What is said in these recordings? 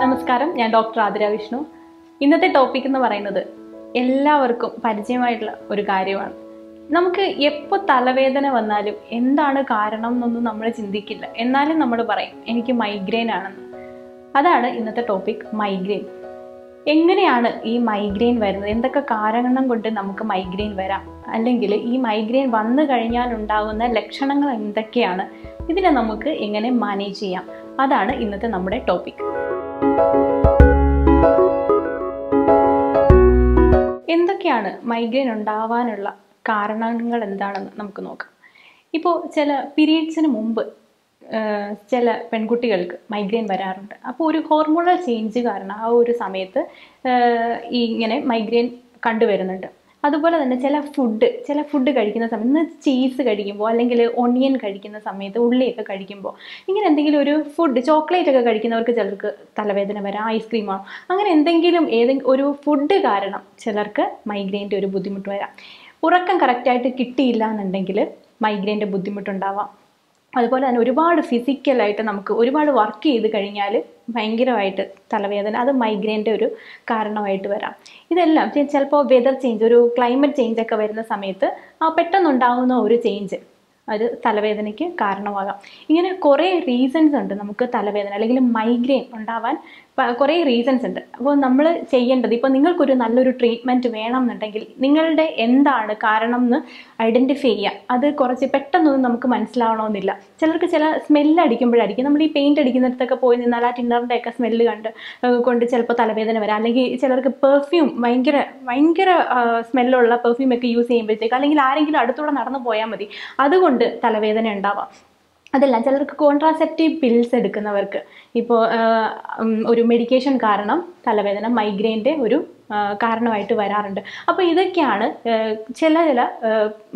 നമസ്കാരം ഞാൻ ഡോക്ടർ ആതിര വിഷ്ണു. ഇന്നത്തെ ടോപ്പിക് എന്ന് പറയുന്നത് എല്ലാവർക്കും പരിചയമായിട്ടുള്ള ഒരു കാര്യമാണ്. നമുക്ക് എപ്പോൾ തലവേദന വന്നാലും എന്താണ് കാരണം എന്നൊന്നും നമ്മൾ ചിന്തിക്കില്ല. എന്നാലും നമ്മൾ പറയും എനിക്ക് മൈഗ്രെയിൻ ആണെന്ന്. അതാണ് ഇന്നത്തെ ടോപ്പിക് മൈഗ്രെയിൻ എങ്ങനെയാണ് ഈ മൈഗ്രെയിൻ വരുന്നത്? എന്തൊക്കെ കാരണം കൊണ്ട് നമുക്ക് മൈഗ്രെയിൻ വരാം? അല്ലെങ്കിൽ ഈ മൈഗ്രെയിൻ വന്നു കഴിഞ്ഞാൽ ഉണ്ടാകുന്ന ലക്ഷണങ്ങൾ എന്തൊക്കെയാണ്? ഇതിനെ നമുക്ക് എങ്ങനെ മാനേജ് ചെയ്യാം? അതാണ് ഇന്നത്തെ നമ്മുടെ ടോപ്പിക് എന്തൊക്കെയാണ് മൈഗ്രെയിൻ ഉണ്ടാവാനുള്ള കാരണങ്ങൾ എന്താണെന്ന് നമുക്ക് നോക്കാം. ഇപ്പോൾ ചില പീരീഡ്സിന് മുമ്പ് ചില പെൺകുട്ടികൾക്ക് മൈഗ്രെയിൻ വരാറുണ്ട്. അപ്പോൾ ഒരു ഹോർമോണൽ ചേഞ്ച് കാരണം ആ ഒരു സമയത്ത് ഈ ഇങ്ങനെ മൈഗ്രെയിൻ കണ്ടുവരുന്നുണ്ട്. അതുപോലെ തന്നെ ചില ഫുഡ് ചില ഫുഡ് കഴിക്കുന്ന സമയത്ത് ഇന്ന് ചീസ് കഴിക്കുമ്പോൾ അല്ലെങ്കിൽ ഒണിയൻ കഴിക്കുന്ന സമയത്ത് ഉള്ളിയൊക്കെ കഴിക്കുമ്പോൾ ഇങ്ങനെ എന്തെങ്കിലും ഒരു ഫുഡ് ചോക്ലേറ്റ് ഒക്കെ കഴിക്കുന്നവർക്ക് ചിലർക്ക് തലവേദന വരാം ഐസ്ക്രീമോ അങ്ങനെ എന്തെങ്കിലും ഏതെങ്കിലും ഒരു ഫുഡ് കാരണം ചിലർക്ക് മൈഗ്രെയിന്റെ ഒരു ബുദ്ധിമുട്ട് വരാം. ഉറക്കം കറക്റ്റായിട്ട് കിട്ടിയില്ല എന്നുണ്ടെങ്കിൽ മൈഗ്രെയിന്റെ ബുദ്ധിമുട്ടുണ്ടാവാം. അതുപോലെ തന്നെ ഒരുപാട് ഫിസിക്കലായിട്ട് നമുക്ക് ഒരുപാട് വർക്ക് ചെയ്ത് കഴിഞ്ഞാൽ ഭയങ്കരമായിട്ട് തലവേദന അത് മൈഗ്രെയിന്റെ ഒരു കാരണമായിട്ട് വരാം. ഇതെല്ലാം ചിലപ്പോൾ വെതർ ചേഞ്ച് ഒരു ക്ലൈമറ്റ് ചേഞ്ച് ഒക്കെ വരുന്ന സമയത്ത് പെട്ടെന്നുണ്ടാകുന്ന ഒരു ചേഞ്ച് അത് തലവേദനയ്ക്ക് കാരണമാകാം. ഇങ്ങനെ കുറേ റീസൺസ് ഉണ്ട് നമുക്ക് തലവേദന അല്ലെങ്കിൽ മൈഗ്രെയിൻ ഉണ്ടാവാൻ കുറേ റീസൺസ് ഉണ്ട്. അപ്പോൾ നമ്മൾ ചെയ്യേണ്ടത് ഇപ്പോൾ നിങ്ങൾക്കൊരു നല്ലൊരു ട്രീറ്റ്മെന്റ് വേണം എന്നുണ്ടെങ്കിൽ നിങ്ങളുടെ എന്താണ് കാരണം എന്ന് ഐഡന്റിഫൈ ചെയ്യുക അത് കുറച്ച് പെട്ടെന്നൊന്നും നമുക്ക് മനസ്സിലാവണമെന്നില്ല. ചിലർക്ക് ചില സ്മെല്ല് അടിക്കുമ്പോഴായിരിക്കും. നമ്മൾ ഈ പെയിന്റ് അടിക്കുന്നിടത്തൊക്കെ പോയി നിന്നാൽ ആ ടിന്നറിന്റെ ഒക്കെ സ്മെല്ല് കണ്ട് കൊണ്ട് ചിലപ്പോൾ തലവേദന വരാം. അല്ലെങ്കിൽ ചിലർക്ക് പെർഫ്യൂം ഭയങ്കര ഭയങ്കര സ്മെല്ലുള്ള പെർഫ്യൂമൊക്കെ യൂസ് ചെയ്യുമ്പോഴത്തേക്ക് അല്ലെങ്കിൽ ആരെങ്കിലും അടുത്തൂടെ നടന്നു പോയാൽ മതി. അതുകൊണ്ട് തലവേദന ഉണ്ടാവാം. അതല്ല ചിലർക്ക് കോൺട്രാസെപ്റ്റീവ് പിൽസ് എടുക്കുന്നവർക്ക്. ഇപ്പോൾ ഒരു മെഡിക്കേഷൻ കാരണം തലവേദന മൈഗ്രെയിന്റെ ഒരു കാരണമായിട്ട് വരാറുണ്ട്. അപ്പോൾ ഇതൊക്കെയാണ് ചില ചില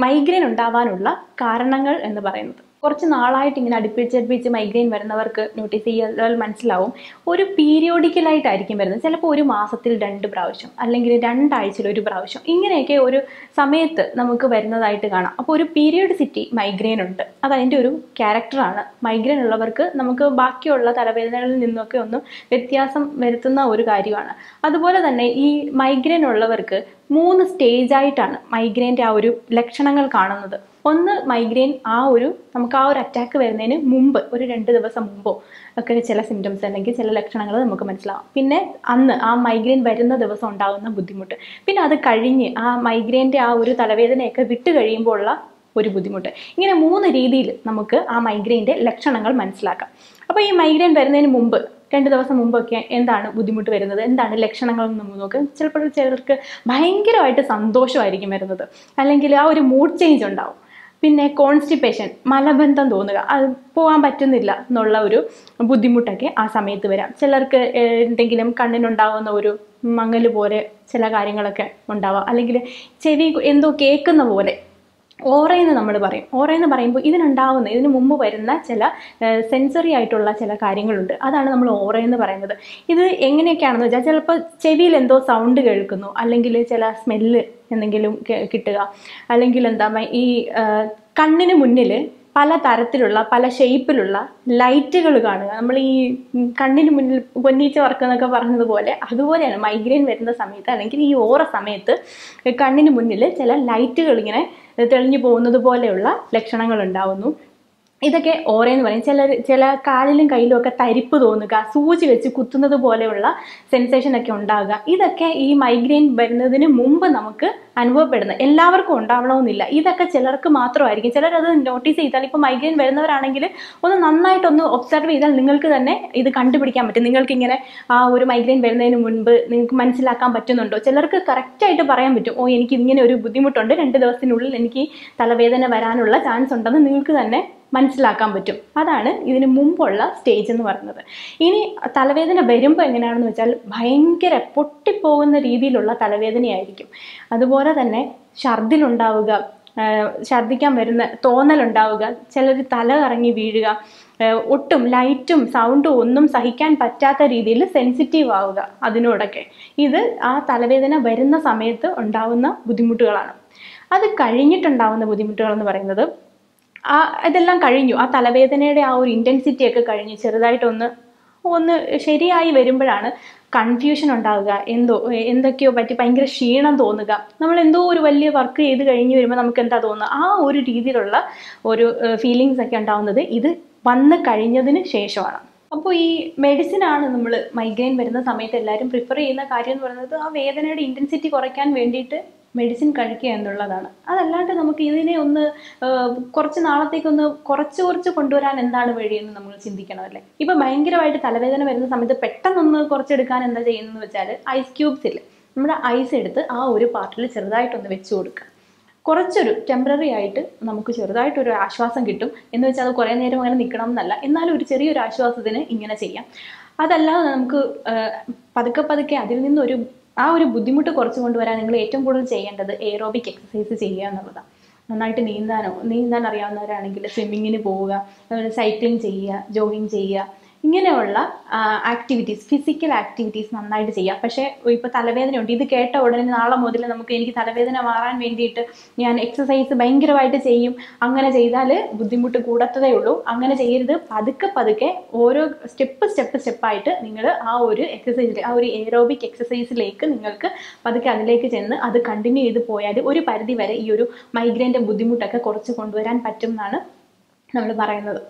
മൈഗ്രെയിൻ ഉണ്ടാവാനുള്ള കാരണങ്ങൾ എന്ന് പറയുന്നത്. കുറച്ച് നാളായിട്ട് ഇങ്ങനെ അടുപ്പിച്ചടുപ്പിച്ച് മൈഗ്രെയിൻ വരുന്നവർക്ക് നോട്ടീസ് ചെയ്താൽ മനസ്സിലാവും. ഒരു പീരിയോഡിക്കലായിട്ടായിരിക്കും വരുന്നത്. ചിലപ്പോൾ ഒരു മാസത്തിൽ രണ്ട് പ്രാവശ്യം അല്ലെങ്കിൽ രണ്ടാഴ്ചയിൽ ഒരു പ്രാവശ്യം ഇങ്ങനെയൊക്കെ ഒരു സമയത്ത് നമുക്ക് വരുന്നതായിട്ട് കാണാം. അപ്പോൾ ഒരു പീരിയോഡിസിറ്റി മൈഗ്രെയിൻ ഉണ്ട്. അത് അതിന്റെ ഒരു ക്യാരക്ടറാണ് മൈഗ്രെയിൻ ഉള്ളവർക്ക് നമുക്ക് ബാക്കിയുള്ള തലവേദനകളിൽ നിന്നൊക്കെ ഒന്ന് വ്യത്യാസം വരുത്തുന്ന ഒരു കാര്യമാണ്. അതുപോലെ തന്നെ ഈ മൈഗ്രെയിൻ ഉള്ളവർക്ക് മൂന്ന് സ്റ്റേജ് ആയിട്ടാണ് മൈഗ്രെയിന്റെ ആ ഒരു ലക്ഷണങ്ങൾ കാണുന്നത്. ഒന്ന് മൈഗ്രെയിൻ ആ ഒരു നമുക്ക് ആ ഒരു അറ്റാക്ക് വരുന്നതിന് മുമ്പ് ഒരു രണ്ട് ദിവസം മുമ്പോ ഒക്കെ ചില സിംറ്റംസ് അല്ലെങ്കിൽ ചില ലക്ഷണങ്ങൾ നമുക്ക് മനസ്സിലാവും. പിന്നെ അന്ന് ആ മൈഗ്രെയിൻ വരുന്ന ദിവസം ഉണ്ടാകുന്ന ബുദ്ധിമുട്ട്. പിന്നെ അത് കഴിഞ്ഞ് ആ മൈഗ്രെയിന്റെ ആ ഒരു തലവേദനയൊക്കെ വിട്ട് കഴിയുമ്പോൾ ഉള്ള ഒരു ബുദ്ധിമുട്ട്. ഇങ്ങനെ മൂന്ന് രീതിയിൽ നമുക്ക് ആ മൈഗ്രെയിന്റെ ലക്ഷണങ്ങൾ മനസ്സിലാക്കാം. അപ്പോൾ ഈ മൈഗ്രെയിൻ വരുന്നതിന് മുമ്പ് രണ്ട് ദിവസം മുമ്പൊക്കെ എന്താണ് ബുദ്ധിമുട്ട് വരുന്നത്? എന്താണ് ലക്ഷണങ്ങൾ നമ്മൾ നോക്കുക ചിലപ്പോൾ ചിലർക്ക് ഭയങ്കരമായിട്ട് സന്തോഷമായിരിക്കും വരുന്നത്. അല്ലെങ്കിൽ ആ ഒരു മൂഡ് ചേഞ്ച് ഉണ്ടാവും. പിന്നെ കോൺസ്റ്റിപ്പേഷൻ മലബന്ധം തോന്നുക അത് പോകാൻ പറ്റുന്നില്ല എന്നുള്ള ഒരു ബുദ്ധിമുട്ടൊക്കെ ആ സമയത്ത് വരാം. ചിലർക്ക് എന്തെങ്കിലും കണ്ണിനുണ്ടാകുന്ന ഒരു മങ്ങൽ പോലെ ചില കാര്യങ്ങളൊക്കെ ഉണ്ടാവാം. അല്ലെങ്കിൽ ചെവി എന്തോ കേൾക്കുന്ന പോലെ ഓറയെന്ന് നമ്മൾ പറയും. ഓറയെന്ന് പറയുമ്പോൾ ഇതിനുണ്ടാവുന്ന ഇതിന് മുമ്പ് വരുന്ന ചില സെൻസറി ആയിട്ടുള്ള ചില കാര്യങ്ങളുണ്ട്. അതാണ് നമ്മൾ ഓറയെന്ന് പറയുന്നത്. ഇത് എങ്ങനെയൊക്കെയാണെന്ന് വെച്ചാൽ ചിലപ്പോൾ ചെവിയിൽ എന്തോ സൗണ്ട് കേൾക്കുന്നു അല്ലെങ്കിൽ ചില സ്മെല്ല് എന്തെങ്കിലും കിട്ടുക. അല്ലെങ്കിൽ എന്താ ഈ കണ്ണിന് മുന്നിൽ പല തരത്തിലുള്ള പല ഷേപ്പിലുള്ള ലൈറ്റുകൾ കാണുക. നമ്മൾ ഈ കണ്ണിന് മുന്നിൽ പൊന്നീച്ച വറക്കെന്നൊക്കെ പറഞ്ഞതുപോലെ അതുപോലെയാണ് മൈഗ്രെയിൻ വരുന്ന സമയത്ത് അല്ലെങ്കിൽ ഈ ഓറ സമയത്ത് കണ്ണിന് മുന്നിൽ ചില ലൈറ്റുകൾ ഇങ്ങനെ തെളിഞ്ഞു പോകുന്നത് പോലെയുള്ള ലക്ഷണങ്ങൾ ഉണ്ടാവുന്നു. ഇതൊക്കെ ഓറയെന്ന് പറയും. ചില ചില കാലിലും കയ്യിലും ഒക്കെ തരിപ്പ് തോന്നുക സൂചി വെച്ച് കുത്തുന്നത് പോലെയുള്ള സെൻസേഷൻ ഒക്കെ ഉണ്ടാകുക. ഇതൊക്കെ ഈ മൈഗ്രെയിൻ വരുന്നതിന് മുമ്പ് നമുക്ക് അനുഭവപ്പെടുന്ന എല്ലാവർക്കും ഉണ്ടാവണമെന്നില്ല. ഇതൊക്കെ ചിലർക്ക് മാത്രമായിരിക്കും. ചിലരത് നോട്ടീസ് ചെയ്താൽ ഇപ്പോൾ മൈഗ്രെയിൻ വരുന്നവരാണെങ്കിൽ ഒന്ന് നന്നായിട്ടൊന്ന് ഒബ്സർവ് ചെയ്താൽ നിങ്ങൾക്ക് തന്നെ ഇത് കണ്ടുപിടിക്കാൻ പറ്റും. നിങ്ങൾക്ക് ഇങ്ങനെ ആ ഒരു മൈഗ്രെയിൻ വരുന്നതിന് മുൻപ് നിങ്ങൾക്ക് മനസ്സിലാക്കാൻ പറ്റുന്നുണ്ടോ? ചിലർക്ക് കറക്റ്റായിട്ട് പറയാൻ പറ്റും. ഓ എനിക്ക് ഇങ്ങനെ ഒരു ബുദ്ധിമുട്ടുണ്ട്. രണ്ട് ദിവസത്തിനുള്ളിൽ എനിക്ക് തലവേദന വരാനുള്ള ചാൻസ് ഉണ്ടെന്ന് നിങ്ങൾക്ക് തന്നെ മനസ്സിലാക്കാൻ പറ്റും. അതാണ് ഇതിന് മുമ്പുള്ള സ്റ്റേജ് എന്ന് പറയുന്നത്. ഇനി തലവേദന വരുമ്പോൾ എങ്ങനെയാണെന്ന് വെച്ചാൽ ഭയങ്കര പൊട്ടിപ്പോകുന്ന രീതിയിലുള്ള തലവേദനയായിരിക്കും. അതുപോലെ തന്നെ ഛർദിലുണ്ടാവുക ഛർദിക്കാൻ വരുന്ന തോന്നലുണ്ടാവുക ചിലർ തല കറങ്ങി വീഴുക ഒട്ടും ലൈറ്റും സൗണ്ടും ഒന്നും സഹിക്കാൻ പറ്റാത്ത രീതിയിൽ സെൻസിറ്റീവ് ആവുക അതിനോടൊക്കെ. ഇത് ആ തലവേദന വരുന്ന സമയത്ത് ഉണ്ടാവുന്ന ബുദ്ധിമുട്ടുകളാണ്. അത് കഴിഞ്ഞിട്ടുണ്ടാവുന്ന ബുദ്ധിമുട്ടുകൾ എന്ന് പറയുന്നത് ആ ഇതെല്ലാം കഴിഞ്ഞു. ആ തലവേദനയുടെ ആ ഒരു ഇന്റൻസിറ്റി ഒക്കെ കഴിഞ്ഞ് ചെറുതായിട്ടൊന്ന് ഒന്ന് ശരിയായി വരുമ്പോഴാണ് കൺഫ്യൂഷൻ ഉണ്ടാവുക. എന്തോ എന്തൊക്കെയോ പറ്റി ഭയങ്കര ക്ഷീണം തോന്നുക. നമ്മൾ എന്തോ ഒരു വലിയ വർക്ക് ചെയ്ത് കഴിഞ്ഞ് വരുമ്പോൾ നമുക്ക് എന്താ തോന്നുക? ആ ഒരു രീതിയിലുള്ള ഒരു ഫീലിങ്സ് ഒക്കെ ഉണ്ടാവുന്നത് ഇത് വന്നു കഴിഞ്ഞതിന് ശേഷമാണ്. അപ്പോൾ ഈ മെഡിസിൻ ആണ് നമ്മൾ മൈഗ്രെയിൻ വരുന്ന സമയത്ത് എല്ലാവരും പ്രിഫർ ചെയ്യുന്ന കാര്യം എന്ന് പറയുന്നത് ആ വേദനയുടെ ഇന്റൻസിറ്റി കുറയ്ക്കാൻ വേണ്ടിയിട്ട് മെഡിസിൻ കഴിക്കുക എന്നുള്ളതാണ്. അതല്ലാണ്ട് നമുക്ക് ഇതിനെ ഒന്ന് കുറച്ച് നാളത്തേക്കൊന്ന് കുറച്ച് കുറച്ച് കൊണ്ടുവരാൻ എന്താണ് വഴിയെന്ന് നമ്മൾ ചിന്തിക്കണം അല്ലേ? ഇപ്പം ഭയങ്കരമായിട്ട് തലവേദന വരുന്ന സമയത്ത് പെട്ടെന്നൊന്ന് കുറച്ചെടുക്കാൻ എന്താ ചെയ്യുന്നതെന്ന് വെച്ചാൽ ഐസ് ക്യൂബ്സ് ഇല്ല? നമ്മുടെ ഐസ് എടുത്ത് ആ ഒരു പാർട്ടിൽ ചെറുതായിട്ടൊന്ന് വെച്ച് കൊടുക്കുക. കുറച്ചൊരു ടെമ്പററി ആയിട്ട് നമുക്ക് ചെറുതായിട്ടൊരു ആശ്വാസം കിട്ടും. എന്ന് വെച്ചാൽ അത് കുറേ നേരം അങ്ങനെ നിൽക്കണം എന്നല്ല എന്നാലും ഒരു ചെറിയൊരു ആശ്വാസത്തിന് ഇങ്ങനെ ചെയ്യാം. അതല്ലാതെ നമുക്ക് പതുക്കെ പതുക്കെ അതിൽ നിന്നൊരു ആ ഒരു ബുദ്ധിമുട്ട് കുറച്ച് കൊണ്ടുവരാൻ നിങ്ങൾ ഏറ്റവും കൂടുതൽ ചെയ്യേണ്ടത് എയറോബിക് എക്സസൈസ് ചെയ്യുക എന്നുള്ളതാണ്. നന്നായിട്ട് നീന്താനോ നീന്താൻ അറിയാവുന്നവരാണെങ്കിൽ സ്വിമ്മിങ്ങിന് പോവുക അതുപോലെ സൈക്ലിംഗ് ചെയ്യുക ജോഗിങ് ചെയ്യുക ഇങ്ങനെയുള്ള ആക്ടിവിറ്റീസ് ഫിസിക്കൽ ആക്ടിവിറ്റീസ് നന്നായിട്ട് ചെയ്യാം. പക്ഷേ ഇപ്പോൾ തലവേദനയുണ്ട്. ഇത് കേട്ട ഉടനെ നാളെ മുതൽ നമുക്ക് എനിക്ക് തലവേദന മാറാൻ വേണ്ടിയിട്ട് ഞാൻ എക്സസൈസ് ഭയങ്കരമായിട്ട് ചെയ്യും. അങ്ങനെ ചെയ്താൽ ബുദ്ധിമുട്ട് കൂടത്തതേ ഉള്ളൂ. അങ്ങനെ ചെയ്യരുത്. പതുക്കെ പതുക്കെ ഓരോ സ്റ്റെപ്പ് സ്റ്റെപ്പ് സ്റ്റെപ്പായിട്ട് നിങ്ങൾ ആ ഒരു എക്സസൈസിൽ ആ ഒരു എയറോബിക് എക്സസൈസിലേക്ക് നിങ്ങൾക്ക് പതുക്കെ അതിലേക്ക് ചെന്ന് അത് കണ്ടിന്യൂ ചെയ്ത് പോയാൽ ഒരു പരിധി വരെ ഈ ഒരു മൈഗ്രെയിന്റെ ബുദ്ധിമുട്ടൊക്കെ കുറച്ച് കൊണ്ടുവരാൻ പറ്റും എന്നാണ് നമ്മൾ പറയുന്നത്.